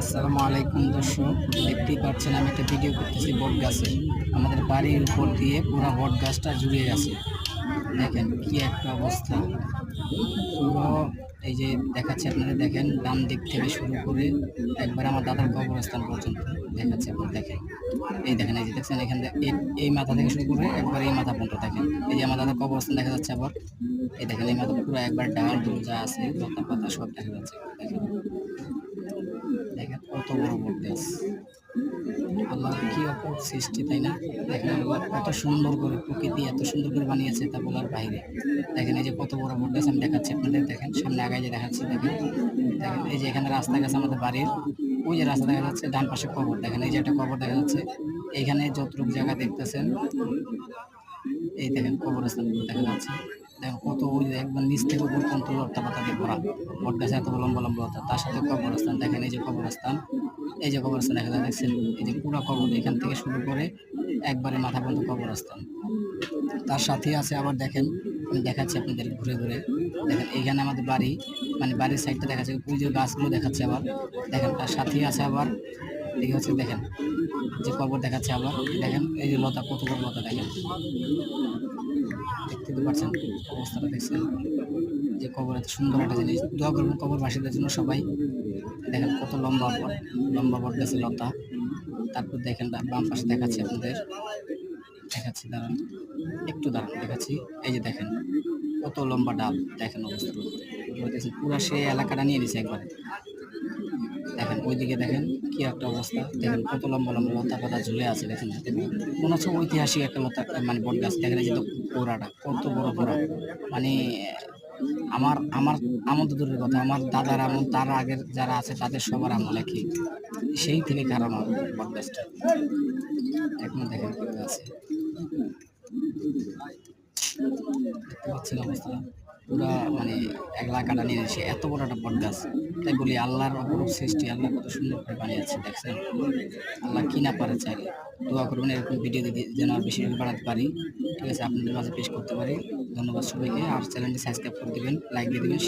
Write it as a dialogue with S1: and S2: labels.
S1: আসসালামু আলাইকুম দর্শক, দেখতেই পাচ্ছেন আমি একটা ভিডিও করতেছি বট গাছে আমাদের বাড়ির উপর দিয়ে পুরো বট গাছটা জুড়ে গেছে। দেখেন কি একটা অবস্থা। পুরো এই যে দেখাচ্ছে আপনারা দেখেন ডান দিক থেকে শুরু করে একবার আমার দাদার কবরস্থান পর্যন্ত দেখাচ্ছে আপনার, দেখেন। এই দেখেন, এই যে দেখছেন, এখান থেকে এই- মাথা থেকে শুরু করে একবার এই মাথা পর্যন্ত দেখেন। এই যে আমার দাদার কবরস্থান দেখা যাচ্ছে আবার। এই দেখেন, এই মাথা পুরো একবার ডাল ডুল যা আছে লতা পাতা সব দেখা যাচ্ছে। দেখেন দেখেন কত বড় বট গাছ। আল্লাহ কি অপর সৃষ্টি, তাই না? দেখেন আল্লাহ কত সুন্দর করে প্রকৃতি এত সুন্দর করে বানিয়েছে তা বলার বাইরে। দেখেন এই যে কত বড় বট গাছ আমি দেখাচ্ছি আপনাদের, দেখেন সামনে আগায় যে দেখাচ্ছি, দেখেন। দেখেন এই যে এখানে রাস্তা গেছে আমাদের বাড়ির, ওই যে রাস্তা দেখা যাচ্ছে ডান পাশে কবর, দেখেন এই যে একটা কবর দেখা যাচ্ছে। এইখানে যতটুকু জায়গা দেখতেছেন, এই দেখেন কবরস্থান দেখা যাচ্ছে। দেখেন কত ওই একবার নিচ থেকে উপর পর্যন্ত লতা পাতা দিয়ে ভরা বট গাছে এত লম্বা লম্বা লতা তার সাথে কবরস্থান দেখেন, এই যে কবরস্থান, এই যে কবরস্থান দেখা দেখছেন এই যে পুরো কবর এখান থেকে শুরু করে একবারে মাথা পর্যন্ত কবরস্থান। তার সাথে আছে আবার দেখেন, আমি দেখাচ্ছি আপনাদের ঘুরে ঘুরে। দেখেন, এইখানে আমাদের বাড়ি মানে বাড়ির সাইডটা দেখাচ্ছে যে গাছগুলো দেখাচ্ছে আবার। দেখেন, তার সাথে আছে আবার, এই হচ্ছে দেখেন, যে কবর দেখাচ্ছে আবার। দেখেন, এই যে লতা, কত বড় লতা, দেখেন। দেখতে তো পাচ্ছেন অবস্থাটা দেখছেন। যে কবর এত সুন্দর একটা জিনিস। দোয়া করবেন কবরবাসীদের জন্য সবাই। দেখেন কত লম্বা বট। লম্বা বট গাছের লতা। তারপর দেখেন বাম পাশে দেখাচ্ছি আপনাদের। দেখাচ্ছি, দাঁড়ান। একটু দাঁড়ান, দেখাচ্ছি। এই যে দেখেন, কত লম্বা ডাল। দেখেন অবস্থা। পুরো সে এলাকাটা নিয়ে নিছে একবারে। দেখেন, ওইদিকে দেখেন কি একটা অবস্থা। দেখেন কত লম্বা লম্বা লতা পাতা ঝুলে আছে, দেখেন মনে হচ্ছে ঐতিহাসিক একটা লতা মানে বট গাছ। দেখেন যে পোড়াটা, কত বড় পোড়া। মানে আমার আমার আমল তো দূরের কথা, আমার দাদার আমল, তার আগের যারা আছে, তাদের সবার আমল একই। সেই থেকে কারণ বট গাছটা? এখন দেখেন আছে। দেখতে পাচ্ছেন অবস্থা? পুরা মানে এলাকাটা নিয়ে এসে এত বড় একটা বট গাছ। তাই বলি আল্লাহর অপরূপ সৃষ্টি, আল্লাহ কত সুন্দর করে বানিয়েছে, দেখছেন? আল্লাহ কি না পারে চাইলে দোয়া করবেন, এরকম ভিডিও যেন বেশি বাড়াতে পারি। ঠিক আছে, আপনাদের মাঝে পেশ করতে পারি। ধন্যবাদ সবাইকে। আর চ্যানেলটি সাবস্ক্রাইব করে দেবেন লাইক দিয়ে দেবেন